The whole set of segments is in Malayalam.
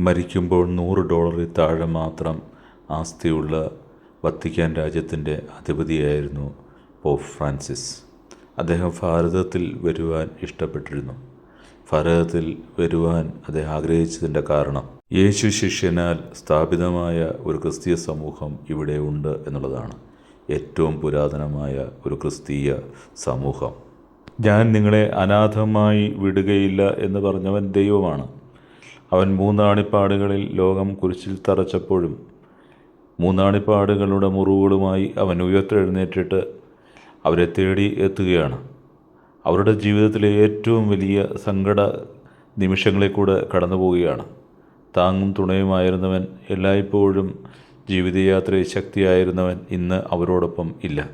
മരിക്കുമ്പോൾ നൂറ് ഡോളറിൽ താഴെ മാത്രം ആസ്തിയുള്ള വത്തിക്കാൻ രാജ്യത്തിന്റെ അധിപതിയായിരുന്നു പോപ്പ് ഫ്രാൻസിസ്. അദ്ദേഹം ഭാരതത്തിൽ വരുവാൻ ഇഷ്ടപ്പെട്ടിരുന്നു. ഭാരതത്തിൽ വരുവാൻ അദ്ദേഹം ആഗ്രഹിച്ചതിന്റെ കാരണം യേശു ശിഷ്യനാൽ സ്ഥാപിതമായ ഒരു ക്രിസ്തീയ സമൂഹം ഇവിടെ ഉണ്ട് എന്നുള്ളതാണ് ഏറ്റവും പുരാതനമായ ഒരു ക്രിസ്തീയ സമൂഹം. ഞാൻ നിങ്ങളെ അനാഥമായി വിടുകയില്ല എന്ന് പറഞ്ഞവൻ ദൈവമാണ്. അവൻ മൂന്നാണിപ്പാടുകളിൽ ലോകം കുരിശിൽ തറച്ചപ്പോഴും മൂന്നാണിപ്പാടുകളുടെ മുറിവുകളുമായി അവൻ ഉയർത്തെഴുന്നേറ്റിട്ട് അവരെ തേടി എത്തുകയാണ്. അവരുടെ ജീവിതത്തിലെ ഏറ്റവും വലിയ സങ്കട നിമിഷങ്ങളെ കൂടെ കടന്നു പോവുകയാണ്. താങ്ങും തുണയുമായിരുന്നവൻ എല്ലായ്പ്പോഴും ജീവിതയാത്രയിൽ ശക്തിയായിരുന്നവൻ ഇന്ന് അവരോടൊപ്പം ഇല്ല.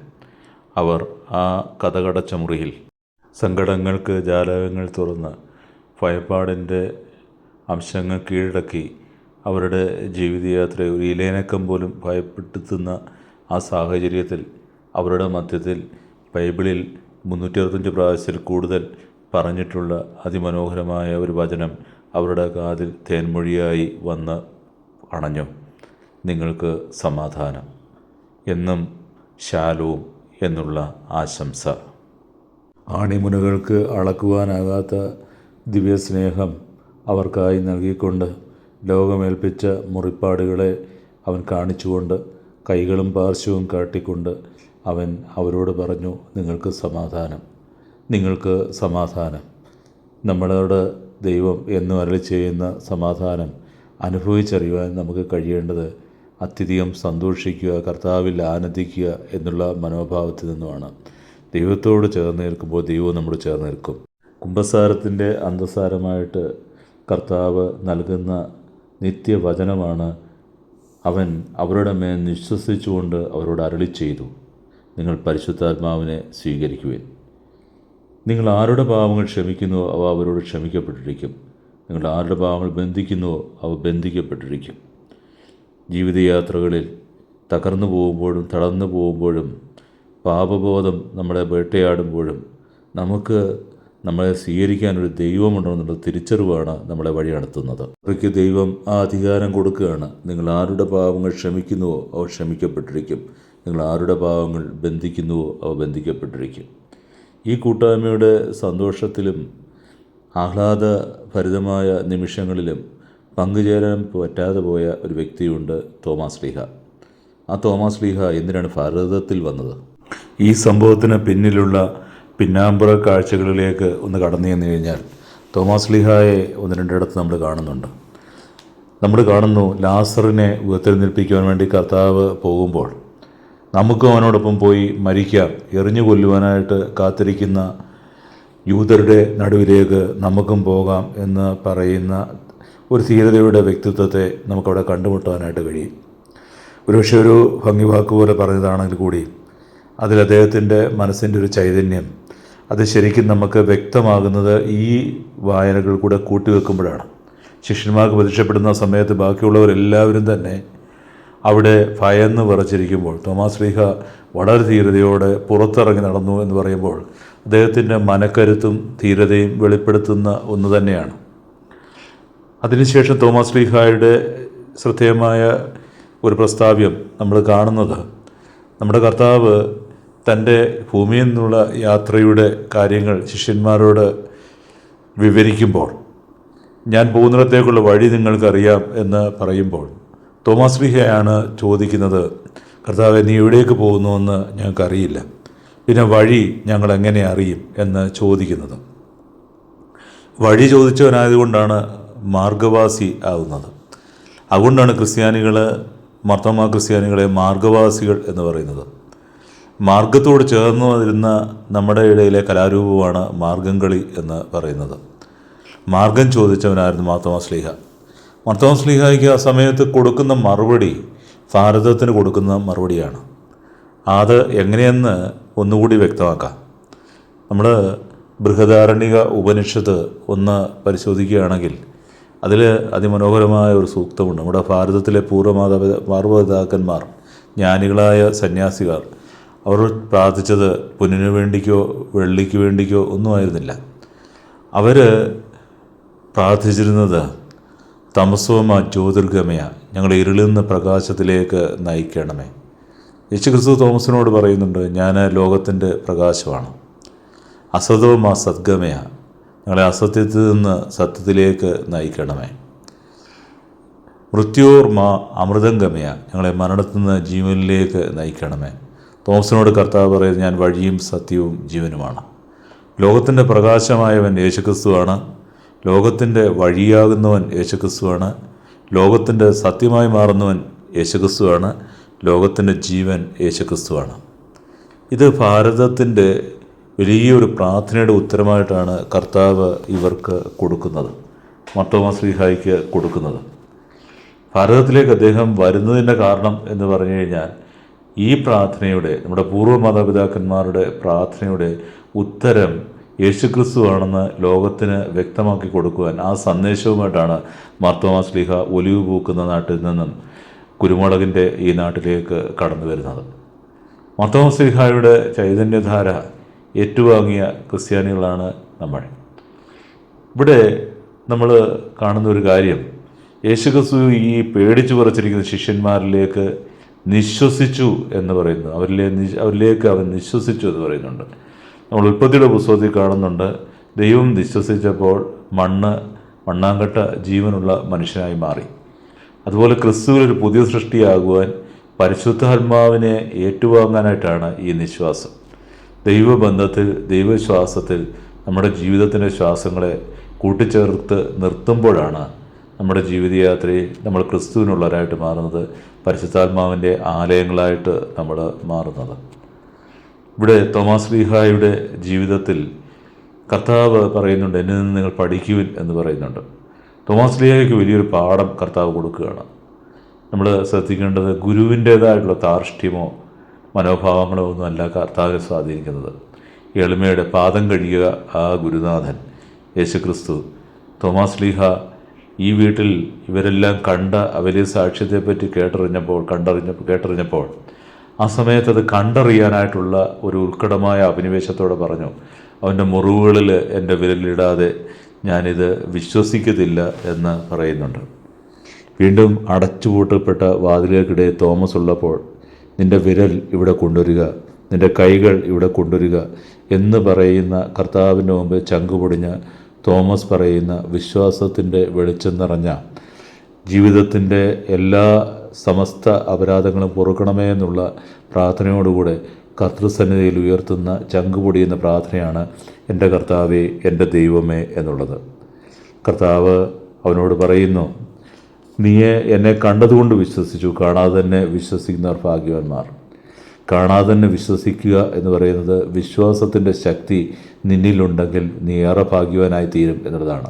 അവർ ആ കഥകടച്ച മുറിയിൽ സങ്കടങ്ങൾക്ക് ജാലകങ്ങൾ തുറന്ന് ഭയപ്പാടിന്റെ അംശങ്ങൾ കീഴടക്കി അവരുടെ ജീവിതയാത്ര ഒരു ഇലേനക്കം പോലും ഭയപ്പെടുത്തുന്ന ആ സാഹചര്യത്തിൽ അവരുടെ മധ്യത്തിൽ ബൈബിളിൽ മുന്നൂറ്റി പ്രാവശ്യത്തിൽ കൂടുതൽ പറഞ്ഞിട്ടുള്ള അതിമനോഹരമായ ഒരു വചനം അവരുടെ കാതിൽ തേൻമൊഴിയായി വന്ന് അണഞ്ഞു. നിങ്ങൾക്ക് സമാധാനം. എന്നും ശാലവും എന്നുള്ള ആശംസ. ആണിമുനകൾക്ക് അളക്കുവാനാകാത്ത ദിവ്യസ്നേഹം അവർക്കായി നൽകിക്കൊണ്ട് ലോകമേൽപ്പിച്ച മുറിപ്പാടുകളെ അവൻ കാണിച്ചുകൊണ്ട് കൈകളും പാർശ്വവും കാട്ടിക്കൊണ്ട് അവൻ അവരോട് പറഞ്ഞു നിങ്ങൾക്ക് സമാധാനം. നിങ്ങൾക്ക് സമാധാനം. നമ്മളോട് ദൈവം എന്നും അരളി ചെയ്യുന്ന സമാധാനം അനുഭവിച്ചറിയുവാൻ നമുക്ക് കഴിയേണ്ടത് അത്യധികം സന്തോഷിക്കുക കർത്താവിൽ ആനന്ദിക്കുക എന്നുള്ള മനോഭാവത്തിൽ നിന്നുമാണ്. ദൈവത്തോട് ചേർന്ന് നിൽക്കുമ്പോൾ ദൈവം നമ്മോട് ചേർന്ന് നിൽക്കും. കുംഭസാരത്തിന്റെ അന്തസാരമായിട്ട് കർത്താവ് നൽകുന്ന നിത്യവചനമാണ് അവൻ അവരുടെ മേൽ നിശ്വസിച്ചുകൊണ്ട് അവരോട് അരളി ചെയ്തു നിങ്ങൾ പരിശുദ്ധാത്മാവിനെ സ്വീകരിക്കുവിൻ. നിങ്ങൾ ആരുടെ പാവങ്ങൾ ക്ഷമിക്കുന്നു അവ അവരോട് ക്ഷമിക്കപ്പെട്ടിരിക്കും. നിങ്ങൾ ആരുടെ പാവങ്ങൾ ബന്ധിക്കുന്നു അവ ബന്ധിക്കപ്പെട്ടിരിക്കും. ജീവിതയാത്രകളിൽ തകർന്നു പോകുമ്പോഴും തളർന്നു പോകുമ്പോഴും പാപബോധം നമ്മളെ വേട്ടയാടുമ്പോഴും നമുക്ക് നമ്മളെ സ്വീകരിക്കാനൊരു ദൈവമുണ്ടെന്നുള്ള തിരിച്ചറിവാണ് നമ്മളെ വഴി നടത്തുന്നത്. അവർക്ക് ദൈവം ആ അധികാരം കൊടുക്കുകയാണ്. നിങ്ങൾ ആരുടെ പാവങ്ങൾ ക്ഷമിക്കുന്നുവോ അവ ക്ഷമിക്കപ്പെട്ടിരിക്കും. നിങ്ങൾ ആരുടെ പാവങ്ങൾ ബന്ധിക്കുന്നുവോ അവ ബന്ധിക്കപ്പെട്ടിരിക്കും. ഈ കൂട്ടായ്മയുടെ സന്തോഷത്തിലും ആഹ്ലാദഭരിതമായ നിമിഷങ്ങളിലും പങ്കുചേരാൻ പറ്റാതെ പോയ ഒരു വ്യക്തിയുണ്ട് തോമാസ് ലീഹ. ആ തോമാസ് ലീഹ എന്തിനാണ് ഭാരതത്തിൽ വന്നത്? ഈ സംഭവത്തിന് പിന്നിലുള്ള പിന്നാമ്പുറ കാഴ്ചകളിലേക്ക് ഒന്ന് കടന്നു ചെന്ന് കഴിഞ്ഞാൽ തോമാസ് ലിഹായെ ഒന്ന് രണ്ടിടത്ത് നമ്മൾ കാണുന്നുണ്ട്. നമ്മൾ കാണുന്നു ലാസറിനെ ഉയർത്തെഴുന്നേൽപ്പിക്കുവാൻ വേണ്ടി കർത്താവ് പോകുമ്പോൾ നമുക്കും അവനോടൊപ്പം പോയി മരിക്കാം എറിഞ്ഞു കൊല്ലുവാനായിട്ട് കാത്തിരിക്കുന്ന യൂതരുടെ നടുവിലേക്ക് നമുക്കും പോകാം എന്ന് പറയുന്ന ഒരു ധീരതയുടെ വ്യക്തിത്വത്തെ നമുക്കവിടെ കണ്ടുമുട്ടാനായിട്ട് കഴിയും. ഒരുപക്ഷെ ഒരു ഭംഗിവാക്ക് പോലെ പറഞ്ഞതാണെങ്കിൽ കൂടി അതിൽ അദ്ദേഹത്തിന്റെ മനസ്സിന്റെ ഒരു ചൈതന്യം അത് ശരിക്കും നമുക്ക് വ്യക്തമാകുന്നത് ഈ വായനകൾ കൂടെ കൂട്ടിവെക്കുമ്പോഴാണ് ശിഷ്യന്മാർക്ക് പ്രത്യക്ഷപ്പെടുന്ന സമയത്ത് ബാക്കിയുള്ളവരെല്ലാവരും തന്നെ അവിടെ ഭയന്ന് വിറച്ചിരിക്കുമ്പോൾ തോമാസ് ലീഹ വളരെ ധീരതയോടെ പുറത്തിറങ്ങി നടന്നു എന്ന് പറയുമ്പോൾ അദ്ദേഹത്തിന്റെ മനക്കരുത്തും ധീരതയും വെളിപ്പെടുത്തുന്ന ഒന്ന് തന്നെയാണ്. അതിനുശേഷം തോമസ് ലീഹായുടെ ശ്രദ്ധേയമായ ഒരു പ്രസ്താവ്യം നമ്മൾ കാണുന്നത്. നമ്മുടെ കർത്താവ് തന്റെ ഭൂമിയിൽ നിന്നുള്ള യാത്രയുടെ കാര്യങ്ങൾ ശിഷ്യന്മാരോട് വിവരിക്കുമ്പോൾ ഞാൻ പോകുന്നിടത്തേക്കുള്ള വഴി നിങ്ങൾക്കറിയാം എന്ന് പറയുമ്പോൾ തോമസ് വിഹയാണ് ചോദിക്കുന്നത് കർത്താവ് നീ എവിടേക്ക് പോകുന്നുവെന്ന് ഞങ്ങൾക്കറിയില്ല. പിന്നെ വഴി ഞങ്ങൾ എങ്ങനെ അറിയും? എന്ന് ചോദിക്കുന്നത്. വഴി ചോദിച്ചവനായതുകൊണ്ടാണ് മാർഗവാസി ആകുന്നത് അതുകൊണ്ടാണ് ക്രിസ്ത്യാനികൾ മർത്തമാ ക്രിസ്ത്യാനികളെ മാർഗവാസികൾ എന്ന് പറയുന്നത്. മാർഗത്തോട് ചേർന്ന് വരുന്ന നമ്മുടെ ഇടയിലെ കലാരൂപമാണ് മാർഗം കളി എന്ന് പറയുന്നത്. മാർഗം ചോദിച്ചവനായിരുന്നു മാർത്തോമാ സ്ലീഹ. മാർത്തോമാ സ്ലീഹയ്ക്ക് ആ സമയത്ത് കൊടുക്കുന്ന മറുപടി ഭാരതത്തിന് കൊടുക്കുന്ന മറുപടിയാണ്. അത് എങ്ങനെയെന്ന് ഒന്നുകൂടി വ്യക്തമാക്കാം. നമ്മൾ ബൃഹദാരണിക ഉപനിഷത്ത് ഒന്ന് പരിശോധിക്കുകയാണെങ്കിൽ അതിൽ അതിമനോഹരമായ ഒരു സൂക്തമുണ്ട്. നമ്മുടെ ഭാരതത്തിലെ പൂർവമാതാപിതാ മാർവപിതാക്കന്മാർ ജ്ഞാനികളായ സന്യാസികൾ അവർ പ്രാർത്ഥിച്ചത് പൊന്നിനു വേണ്ടിക്കോ വെള്ളിക്ക് വേണ്ടിക്കോ ഒന്നും ആയിരുന്നില്ല. അവർ പ്രാർത്ഥിച്ചിരുന്നത് തമസോമ ജ്യോതിർഗമയ ഞങ്ങളെ നിന്ന് പ്രകാശത്തിലേക്ക് നയിക്കണമേ. യേശുക്രിസ്തു തോമസിനോട് പറയുന്നുണ്ട് ഞാൻ ലോകത്തിന്റെ പ്രകാശമാണ്. അസതവും ആ സദ്ഗമയ ഞങ്ങളെ അസത്യത്തിൽ നിന്ന് സത്യത്തിലേക്ക് നയിക്കണമേ. മൃത്യോർമ അമൃതംഗമയ ഞങ്ങളെ മരണത്തിൽ നിന്ന് ജീവനിലേക്ക് നയിക്കണമേ. തോമസിനോട് കർത്താവ് പറയുന്നത് ഞാൻ വഴിയും സത്യവും ജീവനുമാണ്. ലോകത്തിന്റെ പ്രകാശമായവൻ യേശുക്രിസ്തുവാണ്. ലോകത്തിന്റെ വഴിയാകുന്നവൻ യേശുക്രിസ്തുവാണ്. ലോകത്തിന്റെ സത്യമായി മാറുന്നവൻ യേശുക്രിസ്തുവാണ്. ലോകത്തിന്റെ ജീവൻ യേശുക്രിസ്തുവാണ്. ഇത് ഭാരതത്തിന്റെ വലിയൊരു പ്രാർത്ഥനയുടെ ഉത്തരമായിട്ടാണ് കർത്താവ് ഇവർക്ക് കൊടുക്കുന്നത്. മർത്തോമ ശ്രീഹായിക്ക് കൊടുക്കുന്നത്. ഭാരതത്തിലേക്ക് അദ്ദേഹം വരുന്നതിന്റെ കാരണം എന്ന് പറഞ്ഞു കഴിഞ്ഞാൽ ഈ പ്രാർത്ഥനയുടെ നമ്മുടെ പൂർവ മാതാപിതാക്കന്മാരുടെ പ്രാർത്ഥനയുടെ ഉത്തരം യേശുക്രിസ്തു ആണെന്ന് ലോകത്തിന് വ്യക്തമാക്കി കൊടുക്കുവാൻ ആ സന്ദേശവുമായിട്ടാണ് മാർത്തോമാ ശ്ലീഹ ഒലിവ് പൂക്കുന്ന നാട്ടിൽ നിന്നും കുരുമുളകിന്റെ ഈ നാട്ടിലേക്ക് കടന്നു വരുന്നത്. മാർത്തോമാ ശ്ലീഹായുടെ ചൈതന്യധാര ഏറ്റുവാങ്ങിയ ക്രിസ്ത്യാനികളാണ് നമ്മൾ. ഇവിടെ നമ്മൾ കാണുന്ന ഒരു കാര്യം യേശുക്രിസ്തു ഈ പേടിച്ചു പറിച്ചിരിക്കുന്ന ശിഷ്യന്മാരിലേക്ക് നിശ്വസിച്ചു എന്ന് പറയുന്നു. അവരിലെ അവരിലേക്ക് അവൻ നിശ്വസിച്ചു എന്ന് പറയുന്നുണ്ട്. നമ്മൾ ഉൽപ്പത്തിയുടെ പുസ്തകത്തിൽ കാണുന്നുണ്ട് ദൈവം നിശ്വസിച്ചപ്പോൾ മണ്ണ് മണ്ണാങ്കട്ട ജീവനുള്ള മനുഷ്യനായി മാറി. അതുപോലെ ക്രിസ്തുവിൽ ഒരു പുതിയ സൃഷ്ടിയാകുവാൻ പരിശുദ്ധാത്മാവിനെ ഏറ്റുവാങ്ങാനായിട്ടാണ് ഈ നിശ്വാസം. ദൈവബന്ധത്തിൽ ദൈവശ്വാസത്തിൽ നമ്മുടെ ജീവിതത്തിന്റെ ശ്വാസങ്ങളെ കൂട്ടിച്ചേർത്ത് നിർത്തുമ്പോഴാണ് നമ്മുടെ ജീവിതയാത്രയിൽ നമ്മൾ ക്രിസ്തുവിനുള്ളവരായിട്ട് മാറുന്നത്. പരിശുദ്ധാത്മാവിന്റെ ആലയങ്ങളായിട്ട് നമ്മൾ മാറുന്നത്. ഇവിടെ തോമാസ് ലീഹായുടെ ജീവിതത്തിൽ കർത്താവ് പറയുന്നുണ്ട് എന്നിൽ നിന്ന് നിങ്ങൾ പഠിക്കുവിൻ എന്ന് പറയുന്നുണ്ട്. തോമാസ് ലീഹായ്ക്ക് വലിയൊരു പാഠം കർത്താവ് കൊടുക്കുകയാണ്. നമ്മൾ ശ്രദ്ധിക്കേണ്ടത് ഗുരുവിന്റേതായിട്ടുള്ള താർഷ്ട്യമോ മനോഭാവങ്ങളോ ഒന്നുമല്ല കർത്താവിനെ സ്വാധീനിക്കുന്നത്. എളിമയുടെ പാദം കഴിയുക ആ ഗുരുനാഥൻ യേശുക്രിസ്തു തോമാസ് ലീഹ ഈ വീട്ടിൽ ഇവരെല്ലാം കണ്ട വലിയ സാക്ഷ്യത്തെപ്പറ്റി കേട്ടറിഞ്ഞപ്പോൾ കണ്ടറിഞ്ഞപ്പോൾ കേട്ടറിഞ്ഞപ്പോൾ ആ സമയത്ത് അത് കണ്ടറിയാനായിട്ടുള്ള ഒരു ഉത്കടമായ അഭിനിവേശത്തോടെ പറഞ്ഞു അവന്റെ മുറിവുകളിൽ എന്റെ വിരലിടാതെ ഞാനിത് വിശ്വസിക്കത്തില്ല എന്ന് പറയുന്നുണ്ട്. വീണ്ടും അടച്ചുപൂട്ടപ്പെട്ട വാതിലുകൾക്കിടെ തോമസ് ഉള്ളപ്പോൾ നിന്റെ വിരൽ ഇവിടെ കൊണ്ടുവരിക നിന്റെ കൈകൾ ഇവിടെ കൊണ്ടുവരിക എന്ന് പറയുന്ന കർത്താവിന്റെ മുമ്പ് ചങ്കുപൊടിഞ്ഞ തോമസ് പറയുന്ന വിശ്വാസത്തിന്റെ വെളിച്ചം നിറഞ്ഞ ജീവിതത്തിന്റെ എല്ലാ സമസ്ത അപരാധങ്ങളും പൊറുക്കണമേ എന്നുള്ള പ്രാർത്ഥനയോടുകൂടെ കർത്തൃസന്നിധിയിൽ ഉയർത്തുന്ന ചങ്കുപൊടി എന്ന പ്രാർത്ഥനയാണ് എന്റെ കർത്താവേ എന്റെ ദൈവമേ എന്നുള്ളത്. കർത്താവ് അവനോട് പറയുന്നു നീയെ എന്നെ കണ്ടതുകൊണ്ട് വിശ്വസിച്ചു കാണാതെ തന്നെ വിശ്വസിക്കുന്നവർ ഭാഗ്യവാന്മാർ. കാണാതെ തന്നെ വിശ്വസിക്കുക എന്ന് പറയുന്നത് വിശ്വാസത്തിന്റെ ശക്തി നിന്നിലുണ്ടെങ്കിൽ നീ ഏറെ ഭാഗ്യവാനായി തീരും എന്നുള്ളതാണ്.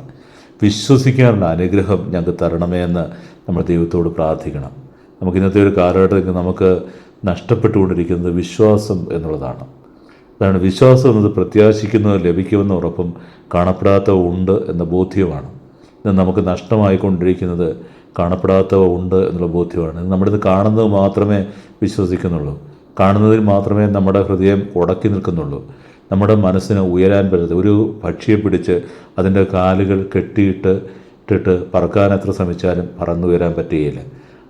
വിശ്വസിക്കാനുള്ള അനുഗ്രഹം ഞങ്ങൾക്ക് തരണമേ എന്ന് നമ്മൾ ദൈവത്തോട് പ്രാർത്ഥിക്കണം. നമുക്ക് ഇന്നത്തെ ഒരു കാലഘട്ടത്തിൽ നമുക്ക് നഷ്ടപ്പെട്ടുകൊണ്ടിരിക്കുന്നത് വിശ്വാസം എന്നുള്ളതാണ്. അതാണ് വിശ്വാസം എന്നത് പ്രത്യാശിക്കുന്നത് ലഭിക്കുമെന്ന ഉറപ്പും കാണപ്പെടാത്തവ ഉണ്ട് എന്ന ബോധ്യമാണ്. ഇത് നമുക്ക് നഷ്ടമായിക്കൊണ്ടിരിക്കുന്നത് കാണപ്പെടാത്തവ ഉണ്ട് എന്നുള്ള ബോധ്യമാണ്. നമ്മളിത് കാണുന്നത് മാത്രമേ വിശ്വസിക്കുന്നുള്ളൂ. കാണുന്നതിൽ മാത്രമേ നമ്മുടെ ഹൃദയം ഉടക്കി നിൽക്കുന്നുള്ളൂ. നമ്മുടെ മനസ്സിന് ഉയരാൻ പറ്റത്ത ഒരു പക്ഷിയെ പിടിച്ച് അതിന്റെ കാലുകൾ കെട്ടിയിട്ട് ഇട്ടിട്ട് പറക്കാൻ എത്ര ശ്രമിച്ചാലും പറന്നുയരാൻ പറ്റുകയില്ല.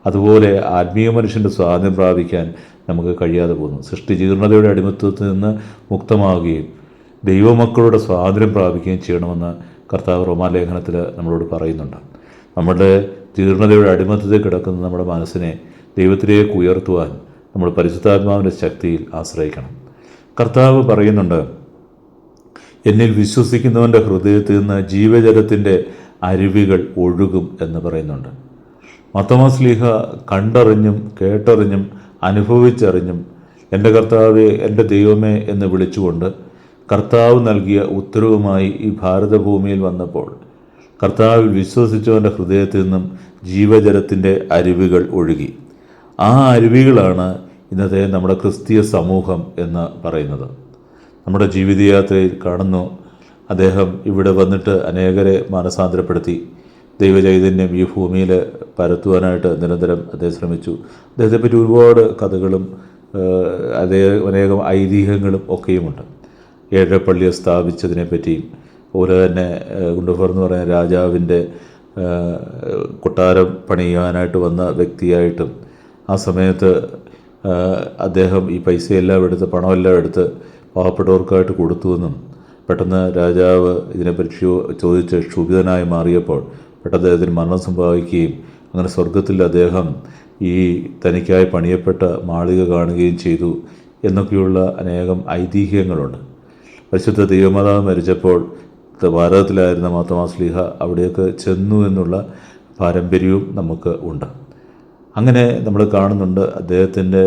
അതുപോലെ ആത്മീയ മനുഷ്യന്റെ സ്വാതന്ത്ര്യം പ്രാപിക്കാൻ നമുക്ക് കഴിയാതെ പോകുന്നു. സൃഷ്ടി ജീർണതയുടെ അടിമത്വത്തിൽ നിന്ന് മുക്തമാവുകയും ദൈവമക്കളുടെ സ്വാതന്ത്ര്യം പ്രാപിക്കുകയും ചെയ്യണമെന്ന് കർത്താവ് റോമാലേഖനത്തിൽ നമ്മളോട് പറയുന്നുണ്ട്. നമ്മുടെ ജീർണതയുടെ അടിമത്തത്തിൽ കിടക്കുന്ന നമ്മുടെ മനസ്സിനെ ദൈവത്തിലേക്ക് ഉയർത്തുവാൻ നമ്മൾ പരിശുദ്ധാത്മാവിന്റെ ശക്തിയിൽ ആശ്രയിക്കണം. കർത്താവ് പറയുന്നുണ്ട് എന്നിൽ വിശ്വസിക്കുന്നവന്റെ ഹൃദയത്തിൽ നിന്ന് ജീവജലത്തിന്റെ അരുവികൾ ഒഴുകും എന്ന് പറയുന്നുണ്ട്. മത്തമാസ് ലീഹ കണ്ടറിഞ്ഞും കേട്ടറിഞ്ഞും അനുഭവിച്ചറിഞ്ഞും എന്റെ കർത്താവെ എന്റെ ദൈവമേ എന്ന് വിളിച്ചുകൊണ്ട് കർത്താവ് നൽകിയ ഉത്തരവുമായി ഈ ഭാരതഭൂമിയിൽ വന്നപ്പോൾ കർത്താവിൽ വിശ്വസിച്ചവന്റെ ഹൃദയത്തിൽ നിന്നും ജീവജലത്തിന്റെ അരുവികൾ ഒഴുകി. ആ അരുവികളാണ് ഇന്നത്തെ നമ്മുടെ ക്രിസ്തീയ സമൂഹം എന്ന് പറയുന്നത്. നമ്മുടെ ജീവിതയാത്രയിൽ കാണുന്നു അദ്ദേഹം ഇവിടെ വന്നിട്ട് അനേകരെ മാനസാന്തരപ്പെടുത്തി. ദൈവചൈതന്യം ഈ ഭൂമിയിൽ പരത്തുവാനായിട്ട് നിരന്തരം അദ്ദേഹം ശ്രമിച്ചു. അദ്ദേഹത്തെപ്പറ്റി ഒരുപാട് കഥകളും അതേ അനേകം ഐതിഹ്യങ്ങളും ഒക്കെയുമുണ്ട്. ഏഴപ്പള്ളിയെ സ്ഥാപിച്ചതിനെ പറ്റിയും അതുപോലെ തന്നെ ഗുണ്ടഫർ എന്ന് പറയുന്ന രാജാവിന്റെ കൊട്ടാരം പണിയാനായിട്ട് വന്ന വ്യക്തിയായിട്ടും ആ സമയത്ത് അദ്ദേഹം ഈ പൈസയെല്ലാം എടുത്ത് പണമെല്ലാം എടുത്ത് പാവപ്പെട്ടവർക്കായിട്ട് കൊടുത്തുവെന്നും പെട്ടെന്ന് രാജാവ് ഇതിനെപ്പറ്റി ചോദിച്ച് ക്ഷുഭിതനായി മാറിയപ്പോൾ പെട്ടെന്ന് അദ്ദേഹത്തിന് മരണം സംഭവിക്കുകയും അങ്ങനെ സ്വർഗത്തിൽ അദ്ദേഹം ഈ തനിക്കായി പണിയപ്പെട്ട മാളിക കാണുകയും ചെയ്തു എന്നൊക്കെയുള്ള അനേകം ഐതിഹ്യങ്ങളുണ്ട്. പരിശുദ്ധ ദൈവമാതാവ് മരിച്ചപ്പോൾ ഭാരതത്തിലായിരുന്ന മാത്തമാസ്ലിഹ അവിടെയൊക്കെ ചെന്നു എന്നുള്ള പാരമ്പര്യവും നമുക്ക് ഉണ്ട്. അങ്ങനെ നമ്മൾ കാണുന്നുണ്ട് അദ്ദേഹത്തിന്റെ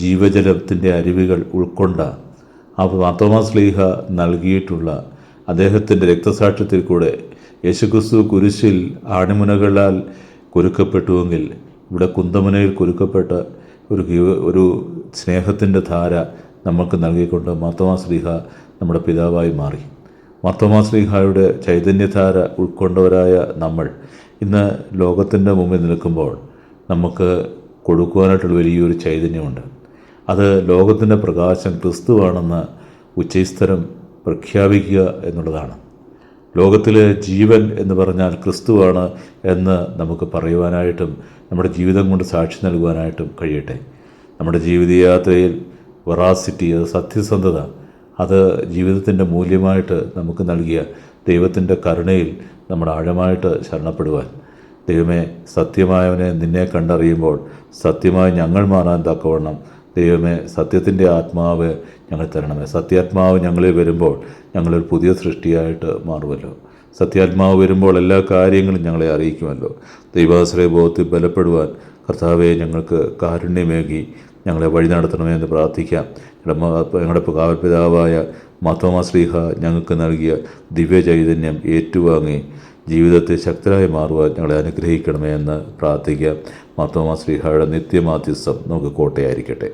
ജീവജലത്തിന്റെ അരുവികൾ ഉൾക്കൊണ്ട ആ മാത്തോമാസ്ലീഹ നൽകിയിട്ടുള്ള അദ്ദേഹത്തിന്റെ രക്തസാക്ഷ്യത്തിൽ കൂടെ യേശുക്രിസ്തു കുരിശിൽ ആണിമുനകളാൽ കുരുക്കപ്പെട്ടുവെങ്കിൽ ഇവിടെ കുന്തമുനയിൽ കുരുക്കപ്പെട്ട ഒരു ഒരു സ്നേഹത്തിന്റെ ധാര നമുക്ക് നൽകിക്കൊണ്ട് മാത്തോമാസ്ലീഹ നമ്മുടെ പിതാവായി മാറി. മാർത്തോമാസ്ലീഹായുടെ ചൈതന്യധാര ഉൾക്കൊണ്ടവരായ നമ്മൾ ഇന്ന് ലോകത്തിന്റെ മുമ്പിൽ നിൽക്കുമ്പോൾ നമുക്ക് കൊടുക്കുവാനായിട്ടുള്ള വലിയൊരു ചൈതന്യമുണ്ട്. അത് ലോകത്തിന്റെ പ്രകാശം ക്രിസ്തുവാണെന്ന് ഉച്ചസ്ഥരം പ്രഖ്യാപിക്കുക എന്നുള്ളതാണ്. ലോകത്തിലെ ജീവൻ എന്ന് പറഞ്ഞാൽ ക്രിസ്തുവാണ് എന്ന് നമുക്ക് പറയുവാനായിട്ടും നമ്മുടെ ജീവിതം കൊണ്ട് സാക്ഷി നൽകുവാനായിട്ടും കഴിയട്ടെ. നമ്മുടെ ജീവിതയാത്രയിൽ വെറാസിറ്റി അത് സത്യസന്ധത അത് ജീവിതത്തിന്റെ മൂല്യമായിട്ട് നമുക്ക് നൽകിയ ദൈവത്തിന്റെ കരുണയിൽ നമ്മൾ ആഴമായിട്ട് ശരണപ്പെടുവാൻ ദൈവമേ സത്യമായവനെ നിന്നെ കണ്ടറിയുമ്പോൾ സത്യമായി ഞങ്ങൾ മാറാൻ തക്കവണ്ണം ദൈവമേ സത്യത്തിന്റെ ആത്മാവ് ഞങ്ങൾ തരണമേ. സത്യാത്മാവ് ഞങ്ങളിൽ വരുമ്പോൾ ഞങ്ങളൊരു പുതിയ സൃഷ്ടിയായിട്ട് മാറുമല്ലോ. സത്യാത്മാവ് വരുമ്പോൾ എല്ലാ കാര്യങ്ങളും ഞങ്ങളെ അറിയിക്കുമല്ലോ. ദൈവാശ്രയ ബോധത്തിൽ ബലപ്പെടുവാൻ കർത്താവെ ഞങ്ങൾക്ക് കാരുണ്യമേകി ഞങ്ങളെ വഴി നടത്തണമേ എന്ന് പ്രാർത്ഥിക്കാം. ഞങ്ങളുടെ കാവൽപിതാവായ മാത്തോമാ ശ്രീഹ ഞങ്ങൾക്ക് നൽകിയ ദിവ്യ ചൈതന്യം ഏറ്റുവാങ്ങി ജീവിതത്തെ ശക്തരായി മാറുവാൻ ഞങ്ങളെ അനുഗ്രഹിക്കണമേ എന്ന് പ്രാർത്ഥിക്കുക. മാത്തോമാ ശ്രീഹായുടെ നിത്യമാധ്യസ്ഥം നമുക്ക് കോട്ടയായിരിക്കട്ടെ.